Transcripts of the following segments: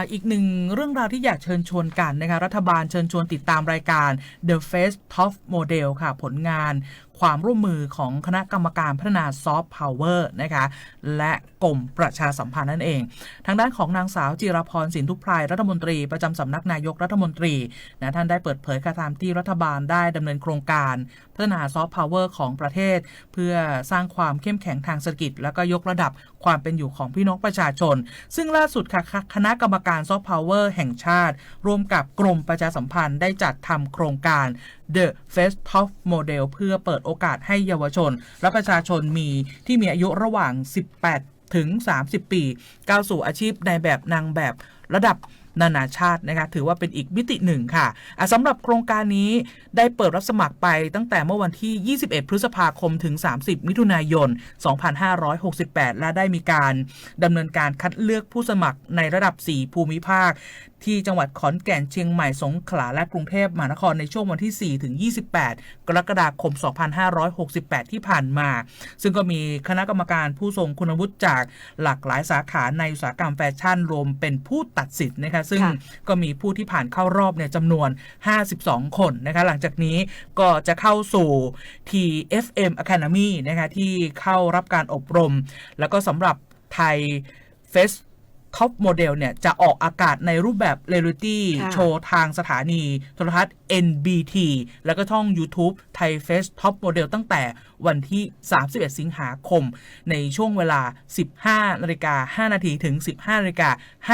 อ,อีกหนึ่งเรื่องราวที่อยากเชิญชวนกันนะคะรัฐบาลเชิญชวนติดตามรายการ The Face Top Model ค่ะ ผลงานความร่วมมือของคณะกรรมการพัฒนาซอฟต์พาวเวอร์นะคะและ กรมประชาสัมพันธ์นั่นเอง ทางด้านของนางสาวจิรพรสินทุพไพรรัฐมนตรีประจำสำนักนายกรัฐมนตรีนะท่านได้เปิดเผยการตามที่รัฐบาลได้ดำเนินโครงการ พัฒนาซอฟต์พาวเวอร์ของประเทศ เพื่อสร้างความเข้มแข็งทางเศรษฐกิจ แล้วก็ยกระดับความเป็นอยู่ของพี่น้องประชาชน ซึ่งล่าสุดค่ะคณะกรรมการซอฟต์พาวเวอร์แห่งชาติ ร่วมกับกรมประชาสัมพันธ์ได้จัดทำโครงการ The Face Top Model เพื่อเปิดโอกาสให้เยาวชน และประชาชนมีที่มีอายุระหว่าง 18 ถึง 30 ปี ก้าวสู่อาชีพในแบบนางแบบระดับ นานาชาตินะคะถือว่าเป็นอีกมิติหนึ่งค่ะอะสำหรับโครงการนี้ได้เปิดรับสมัครไปตั้งแต่เมื่อวันที่ 21 พฤษภาคมถึง 30 มิถุนายน 2568 และได้มีการดำเนินการคัดเลือกผู้สมัครในระดับ 4 ภูมิภาค ที่จังหวัดขอนแก่นเชียงใหม่สงขลาและกรุงเทพมหานครในช่วงวันที่ 4 ถึง 28 กรกฎาคม 2568 ที่ผ่านมา ซึ่งก็มีคณะกรรมการผู้ทรงคุณวุฒิจากหลากหลายสาขาในอุตสาหกรรมแฟชั่นรวมเป็นผู้ตัดสินนะคะซึ่งค่ะก็มีผู้ที่ผ่านเข้ารอบเนี่ยจำนวน 52 คนนะคะหลังจากนี้ก็จะเข้าสู่ TFM Academy นะคะที่เข้ารับการอบรม แล้วก็สำหรับไทยเฟส ท็อปโมเดลเนี่ย จะออกอากาศในรูปแบบเรลิตี้ค่ะโชว์ทางสถานีโทรทัศน์ NBT แล้วก็ช่อง YouTube ไทยเฟสท็อปโมเดลตั้งแต่วันที่ 31 สิงหาคม ในช่วงเวลา 15นาฬิกา5นาทีถึง 15นาฬิก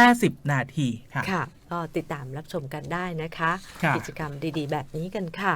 า50 นาทีค่ะ ค่ะ ก็ติดตามรับชมกันได้นะคะ ค่ะ กิจกรรมดีๆ แบบนี้กันค่ะ